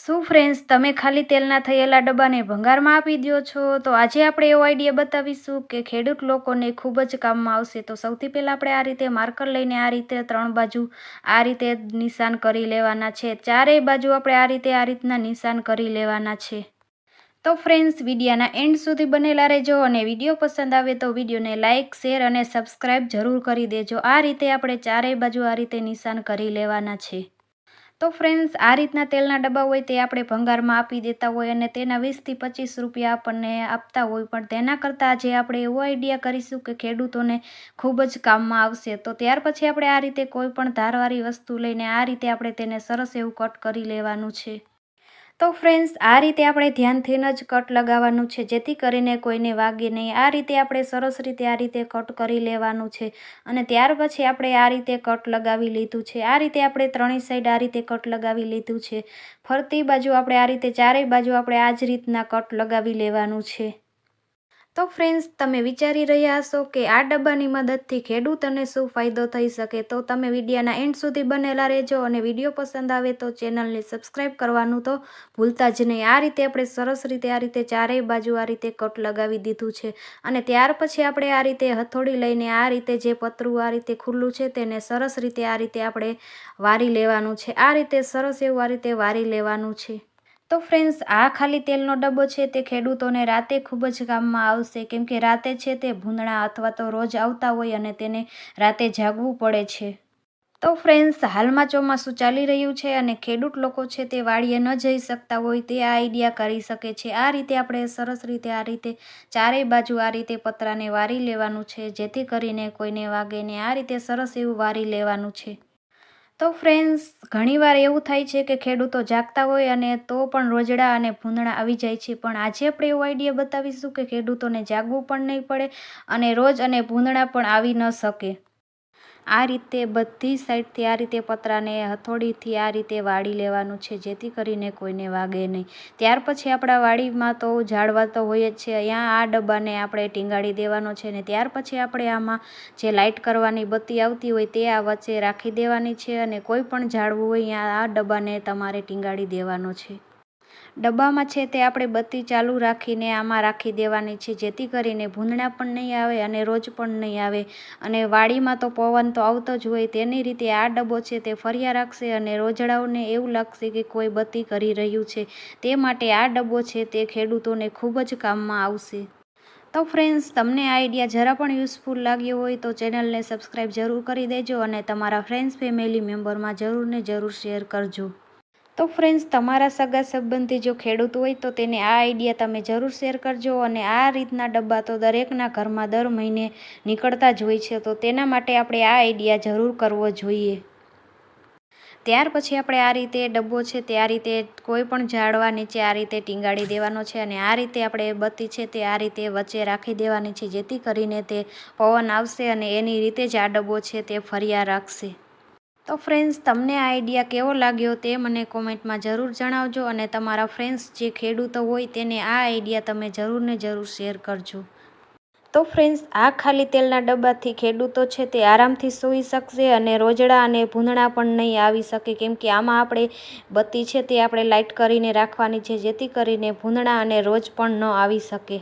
શું ફ્રેન્ડ્સ તમે ખાલી તેલના થયેલા ડબ્બાને ભંગારમાં આપી દો છો? તો આજે આપણે એવો આઈડિયા બતાવીશું કે ખેડૂત લોકોને ખૂબ જ કામમાં આવશે. તો સૌથી પહેલાં આપણે આ રીતે માર્કર લઈને આ રીતે ત્રણ બાજુ આ રીતે નિશાન કરી લેવાના છે. ચારેય બાજુ આપણે આ રીતે આ રીતના નિશાન કરી લેવાના છે. તો ફ્રેન્ડ્સ વિડીયાના એન્ડ સુધી બનેલા રહેજો અને વીડિયો પસંદ આવે તો વિડીયોને લાઇક શેર અને સબસ્ક્રાઈબ જરૂર કરી દેજો. આ રીતે આપણે ચારેય બાજુ આ રીતે નિશાન કરી લેવાના છે. તો ફ્રેન્ડ્સ આ રીતના તેલના ડબ્બા હોય તે આપણે ભંગારમાં આપી દેતા હોય અને તેના વીસથી પચીસ રૂપિયા આપણને આપતા હોય. પણ તેના કરતાં આજે આપણે એવો આઈડિયા કરીશું કે ખેડૂતોને ખૂબ જ કામમાં આવશે. તો ત્યાર પછી આપણે આ રીતે કોઈ પણ ધારવાળી વસ્તુ લઈને આ રીતે આપણે તેને સરસ એવું કટ કરી લેવાનું છે. તો ફ્રેન્ડ્સ આ રીતે આપણે ધ્યાનથી જ કટ લગાવવાનું છે. જેથી કરીને કોઈને વાગે નહીં. આ રીતે આપણે સરસ રીતે આ રીતે કટ કરી લેવાનું છે. અને ત્યાર પછી આપણે આ રીતે કટ લગાવી લીધું છે. આ રીતે આપણે ત્રણેય સાઈડ આ રીતે કટ લગાવી લીધું છે. ફરતી બાજુ આપણે આ રીતે ચારેય બાજુ આપણે આ જ રીતના કટ લગાવી લેવાનું છે. તો ફ્રેન્ડ્સ તમે વિચારી રહ્યા હશો કે આ ડબ્બાની મદદથી ખેડૂતોને શું ફાયદો થઈ શકે, તો તમે વિડીયાના એન્ડ સુધી બનેલા રહેજો અને વીડિયો પસંદ આવે તો ચેનલને સબસ્ક્રાઈબ કરવાનું તો ભૂલતા જ નહીં. આ રીતે આપણે સરસ રીતે, આ રીતે ચારેય બાજુ આ રીતે કટ લગાવી દીધું છે. અને ત્યાર પછી આપણે આ રીતે હથોડી લઈને આ રીતે જે પતરું આ રીતે ખુલ્લું છે તેને સરસ રીતે આ રીતે આપણે વારી લેવાનું છે. આ રીતે સરસ એવું આ રીતે વારી લેવાનું છે. તો ફ્રેન્ડ્સ આ ખાલી તેલનો ડબ્બો છે, તે ખેડૂતોને રાતે ખૂબ જ કામમાં આવશે. કેમ કે રાતે છે તે ભૂંદણા અથવા તો રોજ આવતા હોય અને તેને રાતે જાગવું પડે છે. તો ફ્રેન્ડ્સ હાલમાં ચોમાસું ચાલી રહ્યું છે અને ખેડૂત લોકો છે તે વાડીએ ન જઈ શકતા હોય તે આ આઈડિયા કરી શકે છે. આ રીતે આપણે સરસ રીતે, આ રીતે ચારેય બાજુ આ રીતે પતરાને વારી લેવાનું છે, જેથી કરીને કોઈને વાગે ને આ રીતે સરસ એવું વારી લેવાનું છે. તો ફ્રેન્ડ્સ ઘણીવાર એવું થાય છે કે ખેડૂતો જાગતા હોય અને તો પણ રોજડા અને ભૂંદણા આવી જાય છે. પણ આજે આપણે એવો આઈડિયા બતાવીશું કે ખેડૂતોને જાગવું પણ નહીં પડે અને રોજ અને ભૂંદણા પણ આવી ન શકે. આ રીતે બધી સાઈડથી આ રીતે પતરાને હથોડીથી આ રીતે વાળી લેવાનું છે, જેથી કરીને કોઈને વાગે નહીં. ત્યાર પછી આપણા વાડીમાં તો ઝાડવા તો હોય જ છે. અહીંયા આ ડબ્બાને આપણે ટીંગાડી દેવાનો છે ને ત્યાર પછી આપણે આમાં જે લાઇટ કરવાની બત્તી આવતી હોય તે આ વચ્ચે રાખી દેવાની છે અને કોઈ પણ ઝાડવું હોય, અહીંયા આ ડબ્બાને તમારે ટીંગાડી દેવાનો છે. ડબ્બામાં છે તે આપણે બત્તી ચાલુ રાખીને આમાં રાખી દેવાની છે, જેથી કરીને ભૂંદણા પણ નહીં આવે અને રોજ પણ નહીં આવે. અને વાડીમાં તો પવન તો આવતો જ હોય, તેની રીતે આ ડબ્બો છે તે ફર્યા રાખશે અને રોજડાઓને એવું લાગશે કે કોઈ બત્તી કરી રહ્યું છે. તે માટે આ ડબ્બો છે તે ખેડૂતોને ખૂબ જ કામમાં આવશે. તો ફ્રેન્ડ્સ, તમને આ આઈડિયા જરા પણ યુઝફુલ લાગ્યો હોય તો ચેનલને સબસ્ક્રાઈબ જરૂર કરી દેજો અને તમારા ફ્રેન્ડ્સ, ફેમિલી મેમ્બરમાં જરૂર ને જરૂર શેર કરજો. તો ફ્રેન્ડ્સ તમારા સગા સંબંધી જો ખેડૂત હોય તો તેને આ આઈડિયા તમે જરૂર શેર કરજો અને આ રીતના ડબ્બા તો દરેકના ઘરમાં દર મહિને નીકળતા જ હોય છે, તો તેના માટે આપણે આ આઈડિયા જરૂર કરવો જોઈએ. ત્યાર પછી આપણે આ રીતે ડબ્બો છે તે આ રીતે કોઈ પણ ઝાડવા નીચે આ રીતે ટીંગાડી દેવાનો છે અને આ રીતે આપણે બત્તી છે તે આ રીતે વચ્ચે રાખી દેવાની છે, જેથી કરીને તે પવન આવશે અને એની રીતે જ આ ડબ્બો છે તે ફર્યા રાખશે. તો ફ્રેન્ડ્સ તમને આ આઈડિયા કેવો લાગ્યો તે મને કોમેન્ટમાં જરૂર જણાવજો અને તમારા ફ્રેન્ડ્સ જે ખેડૂતો હોય તેને આ આઈડિયા તમે જરૂર ને જરૂર શેર કરજો. તો ફ્રેન્ડ્સ આ ખાલી તેલના ડબ્બાથી ખેડૂતો છે તે આરામથી સૂઈ શકશે અને રોજડા અને ભૂંદણા પણ નહીં આવી શકે. કેમ કે આમાં આપણે બત્તી છે તે આપણે લાઇટ કરીને રાખવાની છે, જેથી કરીને ભૂંદણા અને રોજ પણ ન આવી શકે.